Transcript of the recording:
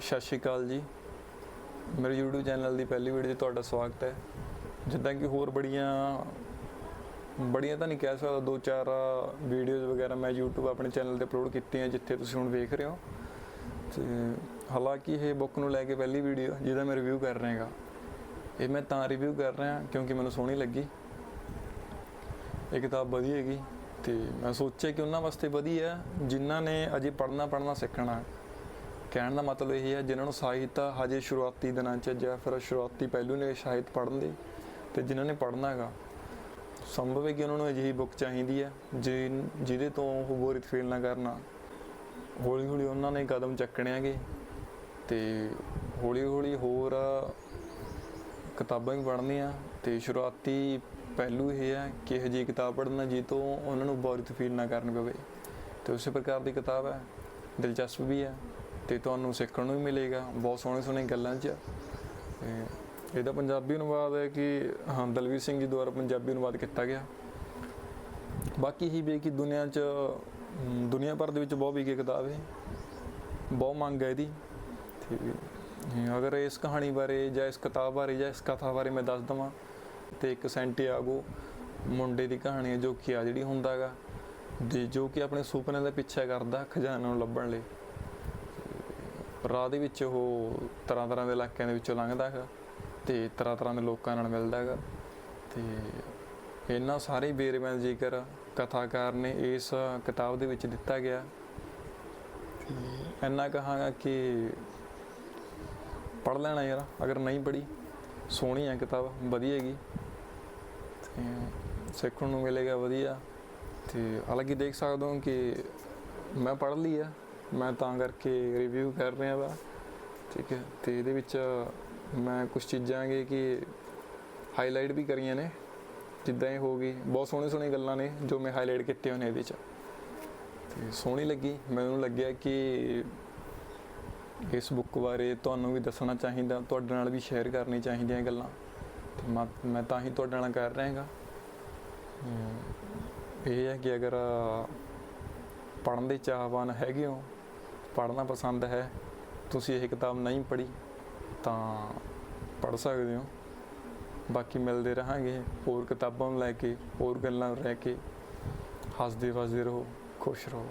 ਸਤਿ ਸ਼੍ਰੀ ਅਕਾਲ ਜੀ। ਮੇਰੇ YouTube ਚੈਨਲ ਦੀ ਪਹਿਲੀ ਵੀਡੀਓ 'ਚ ਤੁਹਾਡਾ ਸਵਾਗਤ ਹੈ। ਜਿੱਦਾਂ ਕਿ ਹੋਰ ਬੜੀਆਂ ਬੜੀਆਂ ਤਾਂ ਨਹੀਂ ਕਹਿ ਸਕਦਾ, ਦੋ ਚਾਰ ਵੀਡੀਓਜ਼ ਵਗੈਰਾ ਮੈਂ YouTube ਆਪਣੇ ਚੈਨਲ ਤੇ ਅਪਲੋਡ ਕੀਤੀਆਂ ਜਿੱਥੇ ਤੁਸੀਂ ਹੁਣ ਵੇਖ ਰਹੇ ਹੋ। ਤੇ ਹਾਲਾਂਕਿ ਇਹ ਬੁੱਕ ਨੂੰ ਲੈ ਕੇ ਪਹਿਲੀ ਵੀਡੀਓ ਜਿਹਦਾ ਮੈਂ ਰਿਵਿਊ ਕਰ ਰਿਹਾ ਹੈਗਾ ਇਹ ਮੈਂ ਤਾਂ ਰਿਵਿਊ ਕਰ ਰਿਹਾ ਕਿਉਂਕਿ ਮੈਨੂੰ ਸੋਹਣੀ ਲੱਗੀ। ਇਹ ਕਿਤਾਬ ਵਧੀਆ ਹੈਗੀ ਤੇ ਮੈਂ ਸੋਚਿਆ ਕਿ ਉਹਨਾਂ ਵਾਸਤੇ ਵਧੀਆ, ਜਿਨ੍ਹਾਂ ਨੇ ਅਜੇ ਪੜ੍ਹਨਾ ਪੜ੍ਹਨਾ ਸਿੱਖਣਾ। ਕਹਿਣ ਦਾ ਮਤਲਬ ਇਹ ਹੈ, ਜਿਨ੍ਹਾਂ ਨੂੰ ਸਾਹਿਤ ਹਜੇ ਸ਼ੁਰੂਆਤੀ ਦਿਨਾਂ 'ਚ ਜਾਂ ਫਿਰ ਸ਼ੁਰੂਆਤੀ ਪਹਿਲੂ ਨੇ ਸਾਹਿਤ ਪੜ੍ਹਨ ਦੇ ਤੇ ਜਿਨ੍ਹਾਂ ਨੇ ਪੜ੍ਹਨਾ ਹੈਗਾ। ਸੰਭਵ ਹੈ ਕਿ ਉਹਨਾਂ ਨੂੰ ਅਜਿਹੀ ਬੁੱਕ ਚਾਹੀਦੀ ਹੈ ਜਿ- ਜਿਹਦੇ ਤੋਂ ਉਹ ਬੋਰਿਤ ਫੀਲ ਨਾ ਕਰਨਾ। ਹੌਲੀ ਹੌਲੀ ਉਹਨਾਂ ਨੇ ਕਦਮ ਚੱਕਣੇ ਹੈਗੇ ਤੇ ਹੌਲੀ ਹੌਲੀ ਹੋਰ ਕਿਤਾਬਾਂ ਵੀ ਪੜ੍ਹਨੀਆਂ ਤੇ ਸ਼ੁਰੂਆਤੀ ਪਹਿਲੂ ਇਹ ਹੈ ਕਿ ਇਹ ਜੀ ਕਿਤਾਬ ਪੜ੍ਹਨਾ ਜੀ ਤੋਂ ਉਹਨਾਂ ਨੂੰ ਬੋਰਿਤ ਫੀਲ ਨਾ ਕਰਨ ਪਵੇ। ਤੇ ਉਸੇ ਪ੍ਰਕਾਰ ਦੀ ਕਿਤਾਬ ਹੈ, ਦਿਲਚਸਪ ਵੀ ਹੈ। ਤੇ ਤੁਹਾਨੂੰ ਸਿੱਖਣ ਨੂੰ ਵੀ ਮਿਲੇਗਾ। ਬਹੁਤ ਸੋਹਣੇ ਸੋਹਣੇ ਗੱਲਾਂ 'ਚ ਇਹਦਾ ਪੰਜਾਬੀ ਅਨੁਵਾਦ ਹੈ ਕਿ ਹਾਂ ਦਲਵੀਰ ਸਿੰਘ ਜੀ ਦੁਆਰਾ ਪੰਜਾਬੀ ਅਨੁਵਾਦ ਕੀਤਾ ਗਿਆ। ਬਾਕੀ ਹੀ ਵੀ ਕਿ ਦੁਨੀਆ 'ਚ ਅਮ, ਦੁਨੀਆ ਭਰ ਦੇ ਵਿੱਚ ਬਹੁਤ ਵਿਕੀ ਕਿਤਾਬ ਹੈ। ਬਹੁਤ ਮੰਗ ਹੈ ਇਹਦੀ। ਤੇ ਅਮ, ਅਗਰ ਇਸ ਕਹਾਣੀ ਬਾਰੇ ਜਾਂ ਇਸ ਕਿਤਾਬ ਬਾਰੇ ਜਾਂ ਇਸ ਕਥਾ ਬਾਰੇ ਮੈਂ ਦੱਸ ਦਵਾਂ ਤੇ ਇੱਕ ਸੈਂਟੀਆਗੋ ਮੁੰਡੇ ਦੀ ਕਹਾਣੀ ਹੈ ਜੋ ਕਿ ਆ ਜਿਹੜੀ ਹੁੰਦਾ ਹੈਗਾ। ਤੇ ਜੋ ਕਿ ਆਪਣੇ ਸੁਪਨੇ ਦਾ ਪਿੱਛਾ ਕਰਦਾ ਖਜ਼ਾਨਾ ਨੂੰ ਲੱਭਣ ਲਈ। ਰਾਹ ਦੇ ਵਿੱਚ ਉਹ ਤਰ੍ਹਾਂ ਤਰ੍ਹਾਂ ਦੇ ਇਲਾਕਿਆਂ ਦੇ ਵਿੱਚੋਂ ਲੰਘਦਾ ਹੈਗਾ ਤੇ ਤਰ੍ਹਾਂ ਤਰ੍ਹਾਂ ਦੇ ਲੋਕਾਂ ਨਾਲ ਮਿਲਦਾ ਹੈਗਾ ਤੇ ਇਹਨਾਂ ਸਾਰੇ ਵੇਰਵਿਆਂ ਦਾ ਜ਼ਿਕਰ ਕਥਾਕਾਰ ਨੇ ਇਸ ਕਿਤਾਬ ਦੇ ਵਿੱਚ ਦਿੱਤਾ ਗਿਆ ਤੇ ਇੰਨਾ ਕਹਾਂਗਾ ਕਿ ਪੜ੍ਹ ਲੈਣਾ ਯਾਰ, ਅਗਰ ਨਹੀਂ ਪੜ੍ਹੀ, ਸੋਹਣੀ ਹੈ ਕਿਤਾਬ, ਵਧੀਆ ਹੈਗੀ। ਤੇ ਸਿੱਖਣ ਨੂੰ ਮਿਲੇਗਾ ਵਧੀਆ। ਤੇ ਹਾਲਾਂਕਿ ਦੇਖ ਸਕਦੇ ਹੋ ਕਿ ਮੈਂ ਪੜ੍ਹ ਲਈ ਆ। ਮੈਂ ਤਾਂ ਕਰਕੇ ਰਿਵਿਊ ਕਰ ਰਿਹਾ ਵਾ। ਠੀਕ ਹੈ, ਤੇ ਇਹਦੇ ਵਿੱਚ ਮੈਂ ਕੁਝ ਚੀਜ਼ਾਂ ਹੈਗੇ ਕਿ ਹਾਈਲਾਈਟ ਵੀ ਕਰੀਆਂ ਨੇ। ਜਿੱਦਾਂ ਇਹ ਹੋ ਗਈ, ਬਹੁਤ ਸੋਹਣੇ ਸੋਹਣੀ ਗੱਲਾਂ ਨੇ ਜੋ ਮੈਂ ਹਾਈਲਾਈਟ ਕੀਤੀਆਂ ਨੇ ਇਹਦੇ ਵਿੱਚ। ਤੇ ਸੋਹਣੀ ਲੱਗੀ। ਮੈਨੂੰ ਲੱਗਿਆ ਕਿ ਇਸ ਬੁੱਕ ਬਾਰੇ ਤੁਹਾਨੂੰ ਵੀ ਦੱਸਣਾ ਚਾਹੀਦਾ, ਤੁਹਾਡੇ ਨਾਲ ਵੀ ਸ਼ੇਅਰ ਕਰਨੀ ਚਾਹੀਦੀਆਂ ਗੱਲਾਂ। ਤੇ ਮੈਂ ਤਾਂ ਹੀ ਤੁਹਾਡੇ ਨਾਲ ਕਰ ਰਿਹਾ ਹੈਗਾ। ਇਹ ਹੈ ਕਿ ਅਗਰ ਪੜ੍ਹਨ ਦੇ ਚਾਹਵਾਨ ਹੈਗੇ ਹੋ ਪੜ੍ਹਨਾ ਪਸੰਦ ਹੈ, ਤੁਸੀਂ ਇਹ ਕਿਤਾਬ ਨਹੀਂ ਪੜ੍ਹੀ, ਤਾਂ ਪੜ੍ਹ ਸਕਦੇ ਹੋ। ਬਾਕੀ ਮਿਲਦੇ ਰਹਾਂਗੇ ਹੋਰ ਕਿਤਾਬਾਂ ਨੂੰ ਲੈ ਕੇ, ਹੋਰ ਗੱਲਾਂ ਨੂੰ ਲੈ ਕੇ। ਹੱਸਦੇ ਵਸਦੇ ਰਹੋ, ਖੁਸ਼ ਰਹੋ।